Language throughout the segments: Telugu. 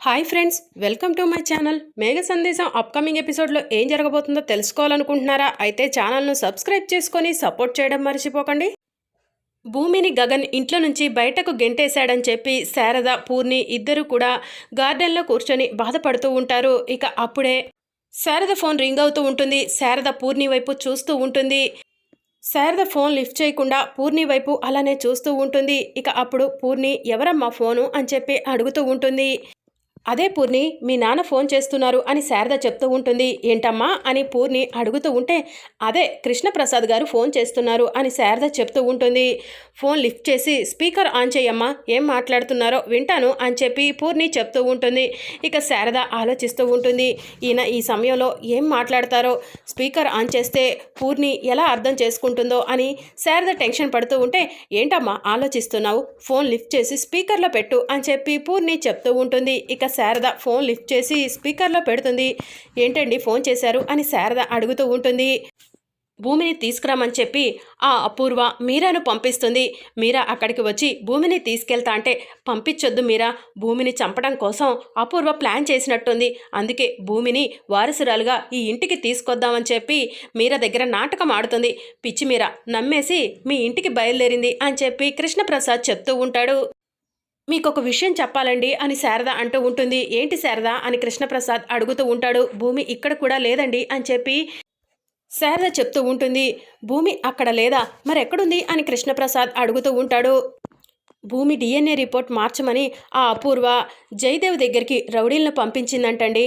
Hi friends welcome to my channel. Megha Sandesam upcoming ఎపిసోడ్లో ఏం జరగబోతుందో తెలుసుకోవాలనుకుంటున్నారా? అయితే ఛానల్ను సబ్స్క్రైబ్ చేసుకొని సపోర్ట్ చేయడం మర్చిపోకండి. భూమిని గగన్ ఇంట్లో నుంచి బయటకు గెంటేశాడని చెప్పి శారద పూర్ణి ఇద్దరు కూడా గార్డెన్లో కూర్చొని బాధపడుతూ ఉంటారు. ఇక అప్పుడే శారద ఫోన్ రింగ్ అవుతూ ఉంటుంది. శారద పూర్ణి వైపు చూస్తూ ఉంటుంది. శారద ఫోన్ లిఫ్ట్ చేయకుండా పూర్ణి వైపు అలానే చూస్తూ ఉంటుంది. ఇక అప్పుడు పూర్ణి ఎవరమ్మా ఫోను? అని చెప్పి అడుగుతూ ఉంటుంది. అదే పూర్ణి మీ నాన్న ఫోన్ చేస్తున్నారు అని శారద చెప్తూ ఉంటుంది. ఏంటమ్మా? అని పూర్ణి అడుగుతూ ఉంటే అదే కృష్ణప్రసాద్ గారు ఫోన్ చేస్తున్నారు అని శారద చెప్తూ ఉంటుంది. ఫోన్ లిఫ్ట్ చేసి స్పీకర్ ఆన్ చేయమ్మా ఏం మాట్లాడుతున్నారో వింటాను అని చెప్పి పూర్ణి చెప్తూ ఉంటుంది. ఇక శారద ఆలోచిస్తూ ఉంటుంది. ఈయన ఈ సమయంలో ఏం మాట్లాడతారో స్పీకర్ ఆన్ చేస్తే పూర్ణి ఎలా అర్థం చేసుకుంటుందో అని శారద టెన్షన్ పడుతూ ఉంటే ఏంటమ్మా ఆలోచిస్తున్నావు? ఫోన్ లిఫ్ట్ చేసి స్పీకర్లో పెట్టు అని చెప్పి పూర్ణి చెప్తూ ఉంటుంది. ఇక శారద ఫోన్ లిఫ్ట్ చేసి స్పీకర్లో పెడుతుంది. ఏంటండి ఫోన్ చేశారు? అని శారద అడుగుతూ ఉంటుంది. భూమిని తీసుకురామని చెప్పి ఆ అపూర్వ మీరాను పంపిస్తుంది. మీరా అక్కడికి వచ్చి భూమిని తీసుకెళ్తా అంటే పంపించొద్దు మీరా. భూమిని చంపడం కోసం అపూర్వ ప్లాన్ చేసినట్టుంది. అందుకే భూమిని వారసురాలుగా ఈ ఇంటికి తీసుకొద్దామని చెప్పి మీరా దగ్గర నాటకం ఆడుతుంది. పిచ్చి మీరా నమ్మేసి మీ ఇంటికి బయలుదేరింది అని చెప్పి కృష్ణప్రసాద్ చెప్తూ ఉంటాడు. మీకు ఒక విషయం చెప్పాలండి అని శారద అంటూ ఉంటుంది. ఏంటి శారద అని కృష్ణప్రసాద్ అడుగుతూ ఉంటాడు. భూమి ఇక్కడ కూడా లేదండి అని చెప్పి శారద చెప్తూ ఉంటుంది. భూమి అక్కడ లేదా? మరి ఎక్కడుంది అని కృష్ణప్రసాద్ అడుగుతూ ఉంటాడు. భూమి డిఎన్ఏ రిపోర్ట్ మార్చమని ఆ అపూర్వ జయదేవ్ దగ్గరికి రౌడీలను పంపించిందంటండి.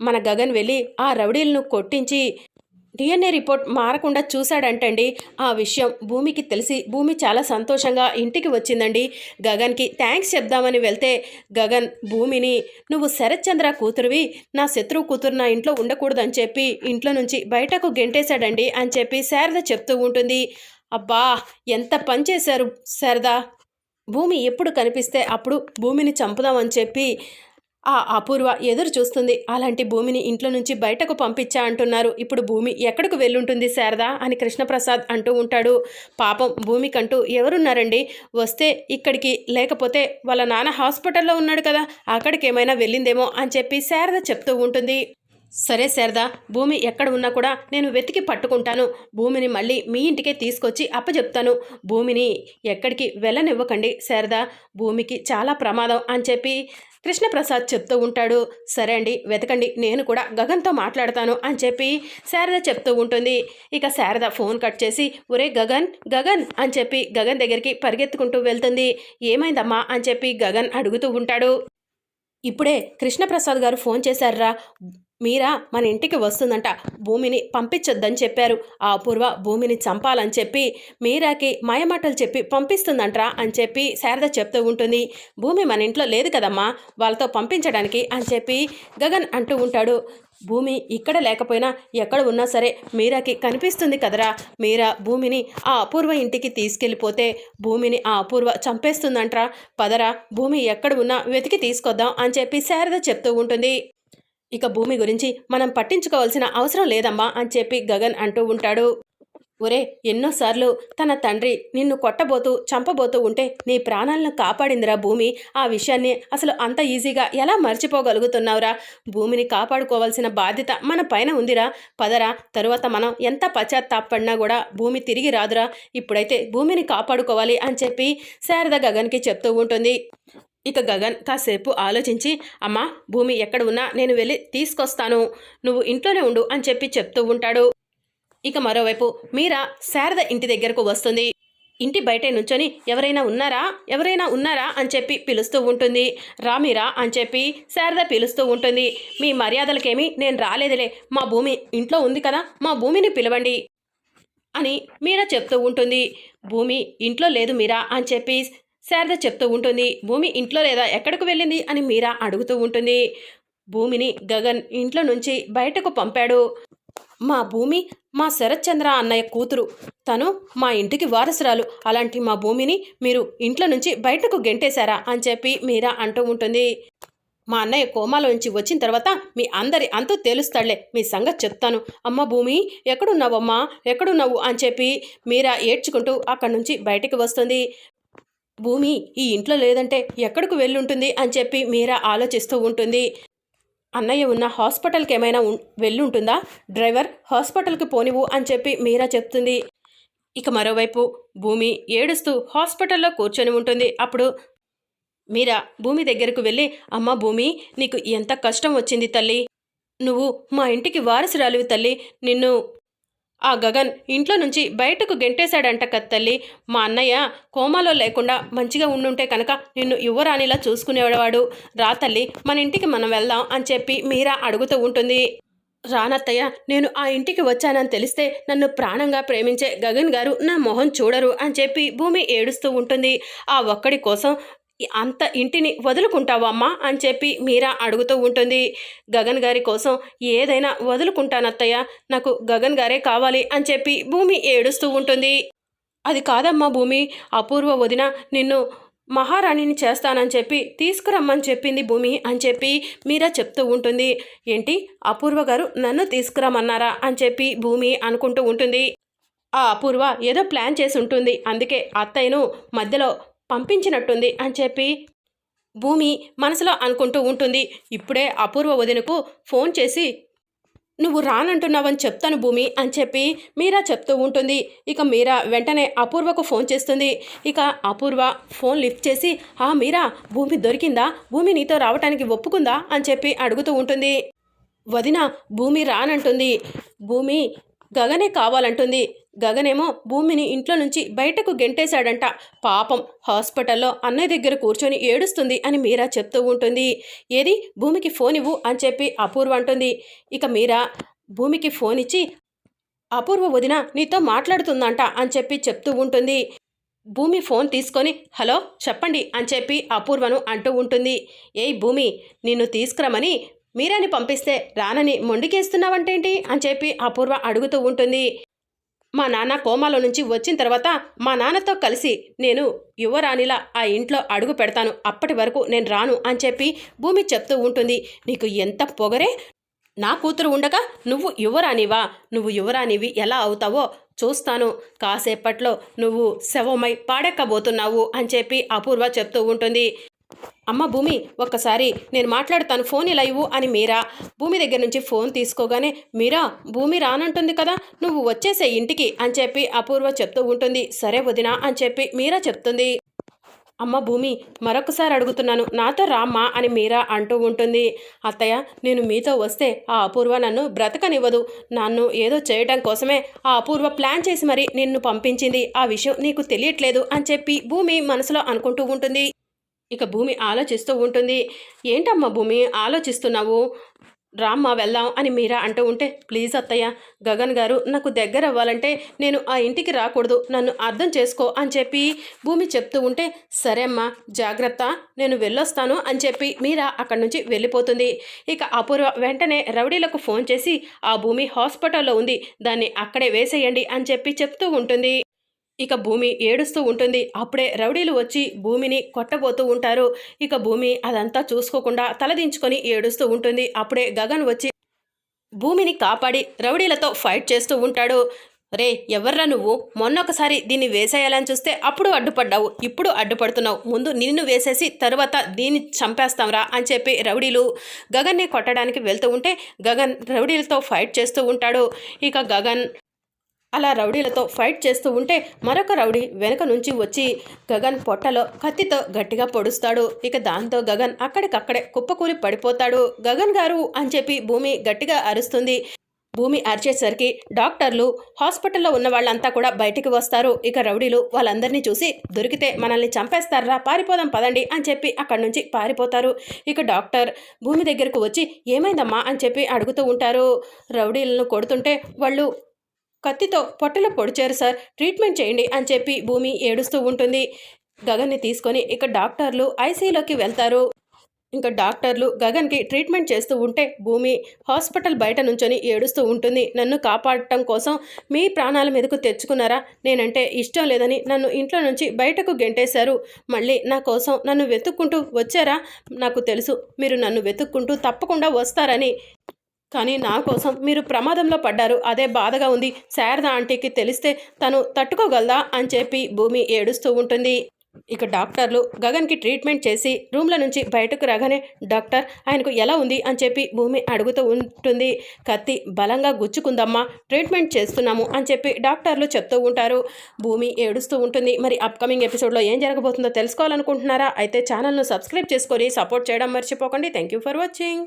మన గగన్ వెళ్ళి ఆ రౌడీలను కొట్టించి డిఎన్ఏ రిపోర్ట్ మారకుండా చూశాడంటండి. ఆ విషయం భూమికి తెలిసి భూమి చాలా సంతోషంగా ఇంటికి వచ్చిందండి. గగన్కి థ్యాంక్స్ చెప్దామని వెళ్తే గగన్ భూమిని నువ్వు శరత్చంద్ర కూతురువి నా శత్రువు కూతురు నా ఇంట్లో ఉండకూడదని చెప్పి ఇంట్లో నుంచి బయటకు గెంటేశాడండి అని చెప్పి శారద చెప్తూ ఉంటుంది. అబ్బా ఎంత పని చేశారు శారదా. భూమి ఎప్పుడు కనిపిస్తే అప్పుడు భూమిని చంపుదామని చెప్పి ఆ అపూర్వ ఎదురు చూస్తుంది. అలాంటి భూమిని ఇంట్లో నుంచి బయటకు పంపించా అంటున్నారు. ఇప్పుడు భూమి ఎక్కడికి వెళ్ళుంటుంది శారదా అని కృష్ణప్రసాద్ అంటూ ఉంటాడు. పాపం భూమికంటూ ఎవరున్నారండి? వస్తే ఇక్కడికి లేకపోతే వాళ్ళ నాన్న హాస్పిటల్లో ఉన్నాడు కదా అక్కడికి ఏమైనా వెళ్ళిందేమో అని చెప్పి శారద చెప్తూ ఉంటుంది. సరే శారదా భూమి ఎక్కడ ఉన్నా కూడా నేను వెతికి పట్టుకుంటాను. భూమిని మళ్ళీ మీ ఇంటికే తీసుకొచ్చి అప్పచెప్తాను భూమిని ఎక్కడికి వెళ్ళనివ్వకండి శారదా. భూమికి చాలా ప్రమాదం అని చెప్పి కృష్ణప్రసాద్ చెప్తూ ఉంటాడు సరే అండి వెతకండి నేను కూడా గగన్తో మాట్లాడతాను అని చెప్పి శారద చెప్తూ ఉంటుంది. ఇక శారద ఫోన్ కట్ చేసి ఒరే గగన్ గగన్ అని చెప్పి గగన్ దగ్గరికి పరిగెత్తుకుంటూ వెళ్తుంది. ఏమైందమ్మా? అని చెప్పి గగన్ అడుగుతూ ఉంటాడు. ఇప్పుడే కృష్ణప్రసాద్ గారు ఫోన్ చేశారా మీరా మన ఇంటికి వస్తుందంట. భూమిని పంపించొద్దని చెప్పారు. ఆ అపూర్వ భూమిని చంపాలని చెప్పి మీరాకి మాయమాటలు చెప్పి పంపిస్తుందంట్రా అని చెప్పి శారద చెప్తూ ఉంటుంది. భూమి మన ఇంట్లో లేదు కదమ్మా వాళ్ళతో పంపించడానికి అని చెప్పి గగన్ అంటూ ఉంటాడు. భూమి ఇక్కడ లేకపోయినా ఎక్కడ ఉన్నా సరే మీరాకి కనిపిస్తుంది కదరా. మీరా భూమిని ఆ అపూర్వ ఇంటికి తీసుకెళ్ళిపోతే భూమిని ఆ అపూర్వ చంపేస్తుందంట్రా. పదరా భూమి ఎక్కడ ఉన్నా వెతికి తీసుకొద్దాం అని చెప్పి శారద చెప్తూ ఉంటుంది. ఇక భూమి గురించి మనం పట్టించుకోవాల్సిన అవసరం లేదమ్మా అని చెప్పి గగన్ అంటూ ఉంటాడు. ఒరే ఎన్నోసార్లు తన తండ్రి నిన్ను కొట్టబోతూ చంపబోతూ ఉంటే నీ ప్రాణాలను కాపాడిందిరా భూమి. ఆ విషయాన్ని అసలు అంత ఈజీగా ఎలా మర్చిపోగలుగుతున్నావురా? భూమిని కాపాడుకోవాల్సిన బాధ్యత మన పైన ఉందిరా. పదరా తరువాత మనం ఎంత పశ్చాత్తాపడినా కూడా భూమి తిరిగి రాదురా. ఇప్పుడైతే భూమిని కాపాడుకోవాలి అని చెప్పి శారద గగన్కి చెప్తూ ఉంటుంది. ఇక గగన్ కాసేపు ఆలోచించి అమ్మా భూమి ఎక్కడ ఉన్నా నేను వెళ్ళి తీసుకొస్తాను. నువ్వు ఇంట్లోనే ఉండు అని చెప్పి చెప్తూ ఉంటాడు. ఇక మరోవైపు మీరా శారద ఇంటి దగ్గరకు వస్తుంది. ఇంటి బయటే నుంచొని ఎవరైనా ఉన్నారా? ఎవరైనా ఉన్నారా? అని చెప్పి పిలుస్తూ ఉంటుంది. రామీరా అని చెప్పి శారద పిలుస్తూ ఉంటుంది. మీ మర్యాదలకేమీ నేను రాలేదులే. మా భూమి ఇంట్లో ఉంది కదా మా భూమిని పిలవండి అని మీరా చెప్తూ ఉంటుంది. భూమి ఇంట్లో లేదు మీరా అని చెప్పి శారద చెప్తూ ఉంటుంది భూమి ఇంట్లో లేదా ఎక్కడికి వెళ్ళింది? అని మీరా అడుగుతూ ఉంటుంది. భూమిని గగన్ ఇంట్లో నుంచి బయటకు పంపాడు. మా భూమి మా శరత్చంద్ర అన్నయ్య కూతురు. తను మా ఇంటికి వారసురాలు. అలాంటి మా భూమిని మీరు ఇంట్లో నుంచి బయటకు గెంటేశారా? అని చెప్పి మీరా అంటూ ఉంటుంది. మా అన్నయ్య కోమాలోంచి వచ్చిన తర్వాత మీ అందరి అంతు తేలుస్తాడులే. మీ సంగతి చెప్తాను. అమ్మ భూమి ఎక్కడున్నావమ్మా? ఎక్కడున్నావు? అని చెప్పి మీరా ఏడ్చుకుంటూ అక్కడి నుంచి బయటికి వస్తుంది. భూమి ఈ ఇంట్లో లేదంటే ఎక్కడికి వెళ్ళుంటుంది అని చెప్పి మీరా ఆలోచిస్తూ ఉంటుంది. అన్నయ్య ఉన్న హాస్పిటల్కి ఏమైనా ఉం- వెళ్ళుంటుందా? డ్రైవర్ హాస్పిటల్కి పోనివు అని చెప్పి మీరా చెప్తుంది. ఇక మరోవైపు భూమి ఏడుస్తూ హాస్పిటల్లో కూర్చొని ఉంటుంది. అప్పుడు మీరా భూమి దగ్గరకు వెళ్ళి అమ్మ భూమి నీకు ఎంత కష్టం వచ్చింది తల్లి. నువ్వు మా ఇంటికి వారసురాలివి తల్లి. నిన్ను ఆ గగన్ ఇంట్లో నుంచి బయటకు గెంటేశాడంట కత్తల్లి తల్లి. మా అన్నయ్య కోమాలో లేకుండా మంచిగా ఉండుంటే కనుక నిన్ను యువరాణిలా చూసుకునేవాడు రా తల్లి మన ఇంటికి మనం వెళ్దాం అని చెప్పి మీరా అడుగుతూ ఉంటుంది. రానత్తయ్య నేను ఆ ఇంటికి వచ్చానని తెలిస్తే నన్ను ప్రాణంగా ప్రేమించే గగన్ గారు నా మొహం చూడరు అని చెప్పి భూమి ఏడుస్తూ ఉంటుంది. ఆ ఒక్కడి కోసం అంత ఇంటిని వదులుకుంటావమ్మా అని చెప్పి మీరా అడుగుతూ ఉంటుంది. గగన్ గారి కోసం ఏదైనా వదులుకుంటానత్తయ్య నాకు గగన్ గారే కావాలి అని చెప్పి భూమి ఏడుస్తూ ఉంటుంది. అది కాదమ్మా భూమి అపూర్వ వదిన నిన్ను మహారాణిని చేస్తానని చెప్పి తీసుకురమ్మని చెప్పింది భూమి అని చెప్పి మీరా చెప్తూ ఉంటుంది. ఏంటి అపూర్వ గారు నన్ను తీసుకురమ్మన్నారా అని చెప్పి భూమి అనుకుంటూ ఉంటుంది. ఆ అపూర్వ ఏదో ప్లాన్ చేసి ఉంటుంది. అందుకే అత్తయ్యను మధ్యలో పంపించినట్టుంది అని చెప్పి భూమి మనసులో అనుకుంటూ ఉంటుంది. ఇప్పుడే అపూర్వ వదినకు ఫోన్ చేసి నువ్వు రానంటున్నావని చెప్తాను భూమి అని చెప్పి మీరా చెప్తూ ఉంటుంది. ఇక మీరా వెంటనే అపూర్వకు ఫోన్ చేస్తుంది. ఇక అపూర్వ ఫోన్ లిఫ్ట్ చేసి ఆ మీరా భూమి దొరికిందా? భూమి నీతో రావటానికి ఒప్పుకుందా? అని చెప్పి అడుగుతూ ఉంటుంది. వదిన భూమి రానంటుంది. భూమి గగనే కావాలంటుంది. గగనేమో భూమిని ఇంట్లో నుంచి బయటకు గెంటేశాడంట. పాపం హాస్పిటల్లో అన్నయ్య దగ్గర కూర్చొని ఏడుస్తుంది అని మీరా చెప్తూ ఉంటుంది. ఏది? భూమికి ఫోన్ ఇవ్వు అని చెప్పి అపూర్వ అంటుంది. ఇక మీరా భూమికి ఫోన్ ఇచ్చి అపూర్వ వదిన నీతో మాట్లాడుతుందంట అని చెప్పి చెప్తూ ఉంటుంది. భూమి ఫోన్ తీసుకొని హలో చెప్పండి అని చెప్పి అపూర్వను అంటూ ఉంటుంది. ఏయ్ భూమి నిన్ను తీసుకురమని మీరాని పంపిస్తే రానని మొండికేస్తున్నావంటేంటి? అని చెప్పి అపూర్వ అడుగుతూ ఉంటుంది. మా నాన్న కోమాలో నుంచి వచ్చిన తర్వాత మా నాన్నతో కలిసి నేను యువరాణిలా ఆ ఇంట్లో అడుగు పెడతాను. అప్పటి వరకు నేను రాను అని చెప్పి భూమి చెప్తూ ఉంటుంది. నీకు ఎంత పొగరే? నా కూతురు ఉండగా నువ్వు యువరానివా నువ్వు యువరానివి ఎలా అవుతావో చూస్తాను. కాసేపట్లో నువ్వు శవమై పాడెక్కబోతున్నావు అని చెప్పి అపూర్వ చెప్తూ ఉంటుంది. అమ్మ భూమి ఒక్కసారి నేను మాట్లాడతాను. ఫోన్ ఇలా ఇవ్వు అని మీరా? భూమి దగ్గర నుంచి ఫోన్ తీసుకోగానే మీరా భూమి రానంటుంది కదా నువ్వు వచ్చేసే ఇంటికి అని చెప్పి అపూర్వ చెప్తూ ఉంటుంది. సరే వదినా అని చెప్పి మీరా చెప్తుంది. అమ్మ భూమి మరొకసారి అడుగుతున్నాను నాతో రామ్మా అని మీరా అంటూ ఉంటుంది. అత్తయ్య నేను మీతో వస్తే ఆ అపూర్వ నన్ను బ్రతకనివ్వదు. నన్ను ఏదో చేయడం కోసమే ఆ అపూర్వ ప్లాన్ చేసి మరి నిన్ను పంపించింది. ఆ విషయం నీకు తెలియట్లేదు అని చెప్పి భూమి మనసులో అనుకుంటూ ఉంటుంది. ఇక భూమి ఆలోచిస్తూ ఉంటుంది. ఏంటమ్మా భూమి ఆలోచిస్తున్నావు? రామ్మా వెళ్దాం అని మీరా అంటూ ఉంటే ప్లీజ్ అత్తయ్య గగన్ గారు నాకు దగ్గర అవ్వాలంటే నేను ఆ ఇంటికి రాకూడదు. నన్ను అర్థం చేసుకో అని చెప్పి భూమి చెప్తూ ఉంటే సరే అమ్మా జాగ్రత్త నేను వెళ్ళొస్తాను అని చెప్పి మీరా అక్కడి నుంచి వెళ్ళిపోతుంది. ఇక అపూర్వ వెంటనే రౌడీలకు ఫోన్ చేసి ఆ భూమి హాస్పిటల్లో ఉంది. దాన్ని అక్కడే వేసేయండి అని చెప్పి చెప్తూ ఉంటుంది. ఇక భూమి ఏడుస్తూ ఉంటుంది. అప్పుడే రౌడీలు వచ్చి భూమిని కొట్టబోతూ ఉంటారు. ఇక భూమి అదంతా చూసుకోకుండా తలదించుకొని ఏడుస్తూ ఉంటుంది. అప్పుడే గగన్ వచ్చి భూమిని కాపాడి రౌడీలతో ఫైట్ చేస్తూ ఉంటాడు. రే ఎవర్రా నువ్వు? మొన్న ఒకసారి దీన్ని వేసేయాలని చూస్తే అప్పుడు అడ్డుపడ్డావు. ఇప్పుడు అడ్డుపడుతున్నావు. ముందు నిన్ను వేసేసి తర్వాత దీన్ని చంపేస్తాంరా అని చెప్పి రౌడీలు గగన్ని కొట్టడానికి వెళ్తూ ఉంటే గగన్ రౌడీలతో ఫైట్ చేస్తూ ఉంటాడు. ఇక గగన్ అలా రౌడీలతో ఫైట్ చేస్తూ ఉంటే మరొక రౌడీ వెనక నుంచి వచ్చి గగన్ పొట్టలో కత్తితో గట్టిగా పొడుస్తాడు. ఇక దాంతో గగన్ అక్కడికక్కడే కుప్పకూలి పడిపోతాడు. గగన్ గారు అని చెప్పి భూమి గట్టిగా అరుస్తుంది. భూమి అరిచేసరికి డాక్టర్లు హాస్పిటల్లో ఉన్న వాళ్ళంతా కూడా బయటికి వస్తారు. ఇక రౌడీలు వాళ్ళందరినీ చూసి దొరికితే మనల్ని చంపేస్తారా? పారిపోదాం పదండి అని చెప్పి అక్కడి నుంచి పారిపోతారు. ఇక డాక్టర్ భూమి దగ్గరకు వచ్చి ఏమైందమ్మా? అని చెప్పి అడుగుతూ ఉంటారు. రౌడీలను కొడుతుంటే వాళ్ళు కత్తితో పొట్టలో పొడిచారు సార్ ట్రీట్మెంట్ చేయండి అని చెప్పి భూమి ఏడుస్తూ ఉంటుంది. గగన్ని తీసుకొని ఇక డాక్టర్లు ఐసీయూలోకి వెళ్తారు. ఇంకా డాక్టర్లు గగన్కి ట్రీట్మెంట్ చేస్తూ ఉంటే భూమి హాస్పిటల్ బయట నుంచొని ఏడుస్తూ ఉంటుంది. నన్ను కాపాడటం కోసం మీ ప్రాణాల మీదకు తెచ్చుకున్నారా? నేనంటే ఇష్టం లేదని నన్ను ఇంట్లో నుంచి బయటకు గెంటేశారు. మళ్ళీ నా కోసం నన్ను వెతుక్కుంటూ వచ్చారా? నాకు తెలుసు మీరు నన్ను వెతుక్కుంటూ తప్పకుండా వస్తారని. కానీ నా కోసం మీరు ప్రమాదంలో పడ్డారు. అదే బాధగా ఉంది. శారద ఆంటీకి తెలిస్తే తను తట్టుకోగలదా అని చెప్పి భూమి ఏడుస్తూ ఉంటుంది. ఇక డాక్టర్లు గగన్కి ట్రీట్మెంట్ చేసి రూమ్ల నుంచి బయటకు రాగానే డాక్టర్ ఆయనకు ఎలా ఉంది? అని చెప్పి భూమి అడుగుతూ ఉంటుంది. కత్తి బలంగా గుచ్చుకుందమ్మా ట్రీట్మెంట్ చేస్తున్నాము అని చెప్పి డాక్టర్లు చెప్తూ ఉంటారు. భూమి ఏడుస్తూ ఉంటుంది. మరి అప్కమింగ్ ఎపిసోడ్లో ఏం జరగబోతుందో తెలుసుకోవాలనుకుంటున్నారా? అయితే ఛానల్ను సబ్స్క్రైబ్ చేసుకొని సపోర్ట్ చేయడం మర్చిపోకండి. Thank you for watching.